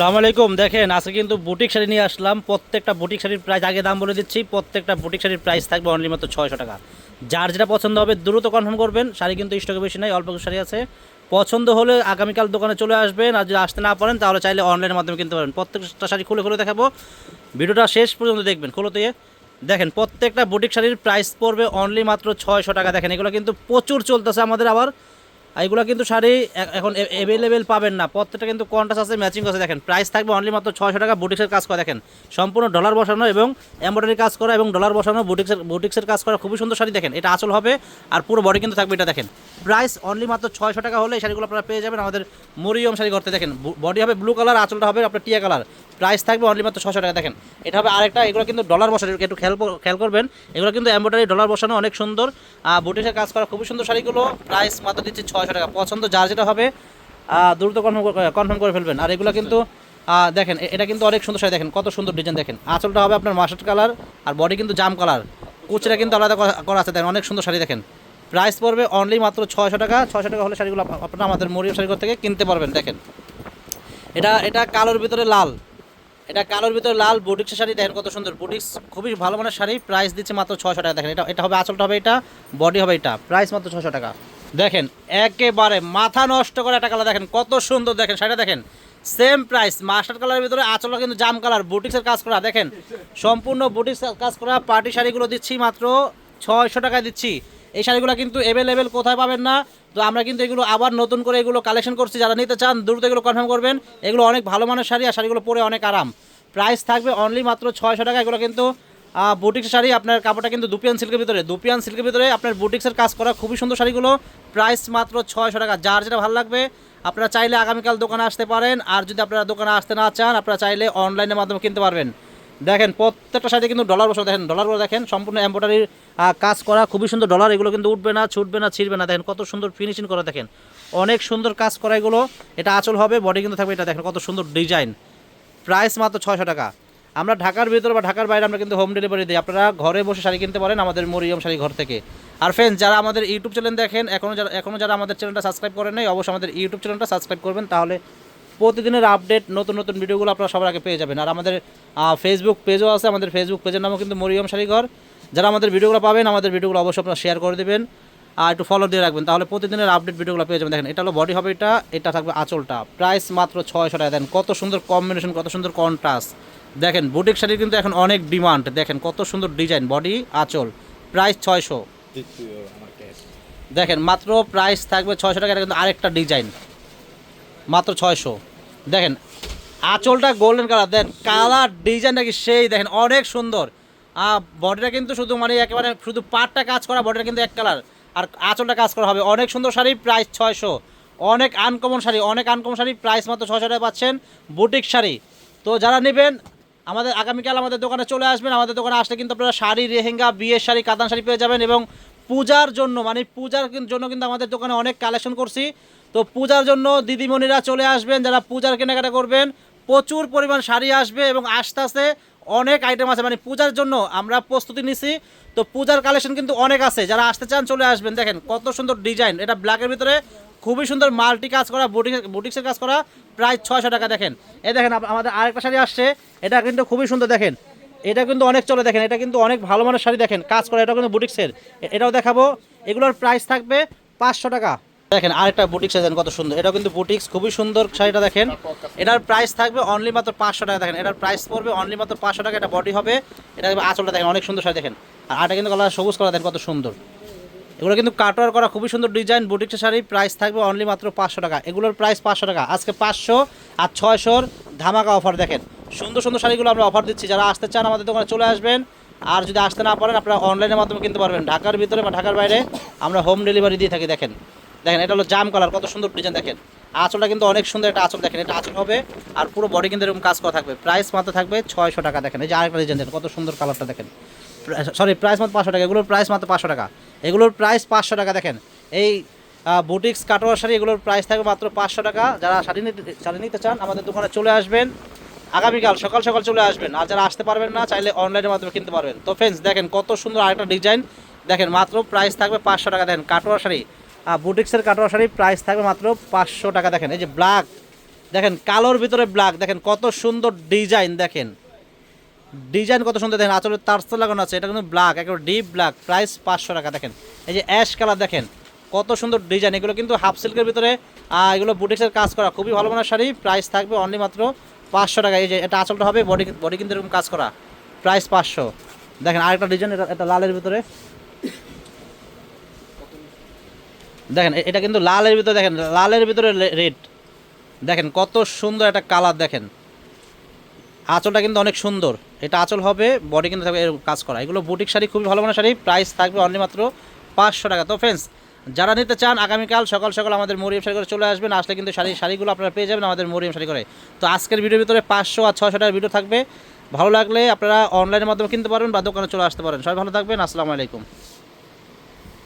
সালাম আলাইকুম। দেখেন, আজকে কিন্তু বুটিক শাড়ি নিয়ে আসলাম। প্রত্যেকটা বুটিক শাড়ির প্রাইস আগে দাম বলে দিচ্ছি। প্রত্যেকটা বুটিক শাড়ির প্রাইস থাকবে অনলি মাত্র ছয়শো টাকা। যার যেটা পছন্দ হবে দ্রুত কনফার্ম করবেন। শাড়ি কিন্তু স্টকে বেশি নাই, অল্প কিছু শাড়ি আছে। পছন্দ হলে আগামীকাল দোকানে চলে আসবেন। আর যদি আসতে না পারেন, তাহলে চাইলে অনলাইনের মাধ্যমে কিনতে পারেন। প্রত্যেকটা শাড়ি খুলে খুলে দেখাবো। ভিডিওটা শেষ পর্যন্ত দেখবেন, খুলে দিয়ে। দেখেন, প্রত্যেকটা বুটিক শাড়ির প্রাইস পড়বে অনলি মাত্র ছয়শো টাকা। দেখেন, এগুলো কিন্তু প্রচুর চলতেছে আমাদের আবার। আর কিন্তু শাড়ি এখন অ্যাভেলেবেল পাবেন না। প্রত্যেকটা কিন্তু কন্ট্রাস্ট আছে ম্যাচিং আছে। দেখেন প্রাইস থাকবে অনলি মাত্র ছয়শো টাকা বুটিক্সের কাজ করা। দেখেন, সম্পূর্ণ ডলার বসানো এবং এমব্রয়ডারি কাজ করা এবং ডলার বসানো বুটিক্সের বুটিক্সের কাজ করা। খুবই সুন্দর শাড়ি দেখেন, এটা আঁচল হবে আর পুরো বডি কিন্তু থাকবে এটা দেখেন। প্রাইস অনলি মাত্র ছয়শো টাকা হলে এই শাড়িগুলো আপনারা পেয়ে যাবেন আমাদের মরিয়ম শাড়ি করতে দেখেন বডি হবে ব্লু কালার আঁচলটা হবে আপনার টিয়া কালার প্রাইস থাকবে অনলি মাত্র ছশো টাকা। দেখেন, এটা হবে আরেকটা, এগুলো কিন্তু ডলার বসানো একটু খেয়াল খেয়াল করবেন, এগুলো কিন্তু এমব্রয়ডারি ডলার বসানো অনেক সুন্দর। বুটিক্সের কাজ করা খুবই সুন্দর শাড়িগুলো প্রাইস মাত্র দিচ্ছে ছশো টাকা। পছন্দ যার যেটা হবে দ্রুত কনফার্ম কনফার্ম করে ফেলবেন। আর এগুলো কিন্তু দেখেন এটা কিন্তু অনেক সুন্দর শাড়ি, দেখেন, কত সুন্দর ডিজাইন দেখেন। আঁচলটা হবে আপনার মাস্টার্ড কালার আর বডি কিন্তু জাম কালার কুচিটা কিন্তু আলাদা করা- আছে, দেখেন, অনেক সুন্দর শাড়ি, দেখেন। প্রাইস পড়বে অনলি মাত্র ছয়শো টাকা। ছয়শো টাকা হলে শাড়িগুলো আপ- আপনারা আমাদের মরিয়ম শাড়িঘর থেকে কিনতে পারবেন, দেখেন। এটা এটা কালোর ভিতরে লাল। এটা কালোর ভিতরে লাল বুটিক্সের শাড়ি, দেখেন কত সুন্দর বুটিক্স, খুবই ভালো মানের শাড়ি প্রাইস দিচ্ছে মাত্র ছশো টাকা। দেখেন, এটা এটা হবে, আঁচলটা হবে এটা বডি হবে এটা প্রাইস মাত্র ছশো টাকা। দেখেন, একেবারে মাথা নষ্ট করে একটা কালার দেখেন, কত সুন্দর দেখেন, শাড়িটা দেখেন সেম প্রাইস মাস্টার কালারের ভিতরে আঁচলটা কিন্তু জাম কালার বুটিক্সের কাজ করা, দেখেন, সম্পূর্ণ বুটিক্স কাজ করা পার্টি শাড়িগুলো দিচ্ছি মাত্র ছয়শো টাকায় দিচ্ছি। এই শাড়িগুলো কিন্তু অ্যাভেলেবেল কোথায় পাবেন না। তো আমরা কিন্তু এগুলো আবার নতুন করে এগুলো কালেকশন করছি। যারা নিতে চান, দ্রুত এগুলো কনফার্ম করবেন। এগুলো অনেক ভালো মানের শাড়ি আর শাড়িগুলো পরে অনেক আরাম। প্রাইস থাকবে অনলি মাত্র ছয়শো টাকা। এগুলো কিন্তু বুটিক্স শাড়ি। আপনার কাপড়টা কিন্তু দুপিয়ান সিল্কের ভিতরে। দুপিয়ান সিল্কের ভিতরে আপনার বুটিক্সের কাজ করা খুবই সুন্দর শাড়িগুলো। প্রাইস মাত্র ছয়শো টাকা। যার যেটা ভালো লাগবে, আপনারা চাইলে আগামীকাল দোকানে আসতে পারেন। আর যদি আপনারা দোকানে আসতে না চান, আপনারা চাইলে অনলাইনের মাধ্যমে কিনতে পারবেন। দেখেন, প্রত্যেকটা সাইডে কিন্তু ডলার বসে দেখেন ডলারগুলো দেখেন, সম্পূর্ণ এম্ব্রয়ডারির কাজ করা, খুবই সুন্দর ডলার এগুলো কিন্তু উঠবে না, ছুটবে না, ছিঁড়বে না, দেখেন, কত সুন্দর ফিনিশিং করা, দেখেন। অনেক সুন্দর কাজ করা এগুলো, এটা আচল হবে বডি কিন্তু থাকবে এটা, দেখেন, কত সুন্দর ডিজাইন প্রাইস মাত্র ছয়শো টাকা। আমরা ঢাকার ভিতরে বা ঢাকার বাইরে আমরা কিন্তু হোম ডেলিভারি দিই। আপনারা ঘরে বসে শাড়ি কিনতে পারেন আমাদের মরিয়ম শাড়ি ঘর থেকে। আর ফ্রেন্ডস যারা আমাদের ইউটিউব চ্যানেল দেখেন এখনও যারা এখনও যারা আমাদের চ্যানেলটা সাবস্ক্রাইব করেন নাই, অবশ্যই আমাদের ইউটিউব চ্যানেলটা সাবস্ক্রাইব করবেন, তাহলে প্রতিদিনের আপডেট, নতুন নতুন ভিডিওগুলো আপনারা সবার আগে পেয়ে যাবেন। আর আমাদের ফেসবুক পেজও আছে, আমাদের ফেসবুক পেজের নামও কিন্তু মরিয়ম শাড়িঘর যারা আমাদের ভিডিওগুলো পাবেন, আমাদের ভিডিওগুলো অবশ্যই আপনারা শেয়ার করে দেবেন আর একটু ফলো দিয়ে রাখবেন। তাহলে প্রতিদিনের আপডেট ভিডিওগুলো পেয়ে যাবেন। দেখেন, এটা হলো বডি হবে এটা এটা থাকবে আঁচলটা। প্রাইস মাত্র ছয়শো টাকা। দেন কত সুন্দর কম্বিনেশন কত সুন্দর কন্ট্রাস্ট দেখেন বুটিক শাড়ির কিন্তু এখন অনেক ডিমান্ড দেখেন, কত সুন্দর ডিজাইন বডি আঁচল। প্রাইস ছয়শো। দেখেন, মাত্র প্রাইস থাকবে ছয়শো টাকা। এটা কিন্তু আরেকটা ডিজাইন মাত্র ছয়শো। দেখেন, আঁচলটা গোল্ডেন কালার দেন কালার ডিজাইনটা কি সেই দেখেন, অনেক সুন্দর। বডিটা কিন্তু শুধু মানে একেবারে শুধু পাটটা কাজ করা বডিটা কিন্তু এক কালার আর আঁচলটা কাজ করা হবে। অনেক সুন্দর শাড়ি প্রাইস ছয়শো। অনেক আনকমন শাড়ি, অনেক আনকমন শাড়ি প্রাইস মাত্র ছয়শো টাকা পাচ্ছেন বুটিক শাড়ি। তো যারা নেবেন, আমাদের আগামীকাল আমাদের দোকানে চলে আসবেন। আমাদের দোকানে আসলে কিন্তু আপনারা শাড়ি রেহেঙ্গা বিয়ের শাড়ি, কাতান শাড়ি পেয়ে যাবেন এবং পূজার জন্য মানে পূজার জন্য কিন্তু আমাদের দোকানে অনেক কালেকশন করছি। তো পূজার জন্য দিদিমণিরা চলে আসবেন, যারা পূজার কেনাকাটা করবেন, প্রচুর পরিমাণ শাড়ি আসবে এবং আস্তে আস্তে অনেক আইটেম আছে। মানে পূজার জন্য আমরা প্রস্তুতি নিছি। তো পূজার কালেকশন কিন্তু অনেক আছে। যারা আসতে চান চলে আসবেন। দেখেন কত সুন্দর ডিজাইন এটা ব্ল্যাকের ভিতরে খুবই সুন্দর মাল্টি কাজ করা বুটিক বুটিক্সের কাজ করা, প্রায় ছয়শো টাকা দেখেন। এ দেখেন আমাদের আরেকটা শাড়ি আসছে। এটা কিন্তু খুবই সুন্দর দেখেন। এটা কিন্তু অনেক চলে দেখেন, এটা কিন্তু অনেক ভালো মানের শাড়ি দেখেন, কাজ করা, এটা কিন্তু বুটিক্সের। এটাও দেখাবো, এগুলোর প্রাইস থাকবে পাঁচশো টাকা। দেখেন আরেকটা বুটিক্স দেখেন কত সুন্দর এটা কিন্তু বুটিক্স, খুবই সুন্দর শাড়িটা দেখেন। এটার প্রাইস থাকবে অনলি মাত্র পাঁচশো টাকা, দেখেন, এটার প্রাইস পড়বে অনলি মাত্র পাঁচশো টাকা, এটা বডি হবে, এটা আঁচলটা দেখেন, অনেক সুন্দর শাড়ি দেখেন। আর আটা কিন্তু কালার সবুজ করা দেখেন কত সুন্দর। এগুলো কিন্তু কাটোয়ার করা, খুবই সুন্দর ডিজাইন বুটিক্সের শাড়ি প্রাইস থাকবে অনলি মাত্র পাঁচশো টাকা, এগুলোর প্রাইস পাঁচশো টাকা, আজকে পাঁচশো আর ছয়শোর ধামাকা অফার দেখেন। সুন্দর সুন্দর শাড়িগুলো আমরা অফার দিচ্ছি। যারা আসতে চান আমাদের দোকানে চলে আসবেন। আর যদি আসতে না পারেন, আপনারা অনলাইনের মাধ্যমে কিনতে পারবেন। ঢাকার ভিতরে বা ঢাকার বাইরে আমরা হোম ডেলিভারি দিয়ে থাকি, দেখেন। দেখেন, এটা হলো জাম কালার কত সুন্দর ডিজাইন দেখেন। আঁচলটা কিন্তু অনেক সুন্দর একটা আঁচল, দেখেন, এটা আঁচল হবে। আর পুরো বডি কিন্তু এরকম কাজ করা থাকবে। প্রাইস মাত্র থাকবে ছয়শো টাকা, দেখেন। এই যে আরেকটা ডিজাইন দেখেন, কত সুন্দর কালারটা দেখেন। সরি প্রাইস মাত্র পাঁচশো টাকা, এগুলোর প্রাইস মাত্র পাঁচশো টাকা। এগুলোর প্রাইস পাঁচশো টাকা, দেখেন। এই বুটিক্স কাটোয়ার শাড়ি, এগুলোর প্রাইস থাকবে মাত্র পাঁচশো টাকা। যারা শাড়ি নিতে শাড়ি নিতে চান, আমাদের দোকানে চলে আসবেন। আগামীকাল সকাল সকাল চলে আসবেন। আর যারা আসতে পারবেন না, চাইলে অনলাইনের মাধ্যমে কিনতে পারবেন। তো ফ্রেন্ডস দেখেন কত সুন্দর আরেকটা ডিজাইন দেখেন মাত্র প্রাইস থাকবে পাঁচশো টাকা। দেখেন কাটোয়া শাড়ি। বুটিক্সের কাটোয়া শাড়ি প্রাইস থাকবে মাত্র পাঁচশো টাকা। দেখেন, এই যে ব্ল্যাক দেখেন কালোর ভিতরে ব্ল্যাক দেখেন কত সুন্দর ডিজাইন দেখেন ডিজাইন কত সুন্দর। দেখেন আচলের তারসা লাগানো আছে। এটা কিন্তু ব্ল্যাক একেবারে ডিপ ব্ল্যাক প্রাইস পাঁচশো টাকা। দেখেন, এই যে অ্যাশ কালার দেখেন, কত সুন্দর ডিজাইন এগুলো কিন্তু হাফ সিল্কের ভিতরে এগুলো বুটিক্সের কাজ করা। খুবই ভালো মানের শাড়ি। প্রাইস থাকবে অনলি মাত্র পাঁচশো টাকা, এই যে এটা আচলটা হবে বডি বডি কিন্তু এরকম কাজ করা। প্রাইস পাঁচশো। দেখেন আরেকটা ডিজাইন এটা এটা লালের ভিতরে। দেখেন এটা কিন্তু লালের ভিতরে, দেখেন, লালের ভিতরে রেড দেখেন, কত সুন্দর একটা কালার দেখেন। আঁচলটা কিন্তু অনেক সুন্দর। এটা আঁচল হবে বডি কিন্তু থাকবে কাজ করা। এগুলো বুটিক শাড়ি, খুবই ভালো মানের শাড়ি। প্রাইস থাকবে অনলি মাত্র পাঁচশো টাকা। তো ফ্রেন্ডস যারা নিতে চান, আগামীকাল সকাল সকাল আমাদের মরিয়াম শাড়ি করে চলে আসবেন। আসলে কিন্তু শাড়ি শাড়িগুলো আপনারা পেয়ে যাবেন আমাদের মরিয়াম শাড়ি করে। তো আজকের ভিডিওর ভিতরে পাঁচশো আর ছশো টাকার ভিডিও থাকবে। ভালো লাগলে আপনারা অনলাইনের মাধ্যমে কিনতে পারবেন বা দোকানে চলে আসতে পারেন। সবাই ভালো থাকবেন, আসসালামু আলাইকুম।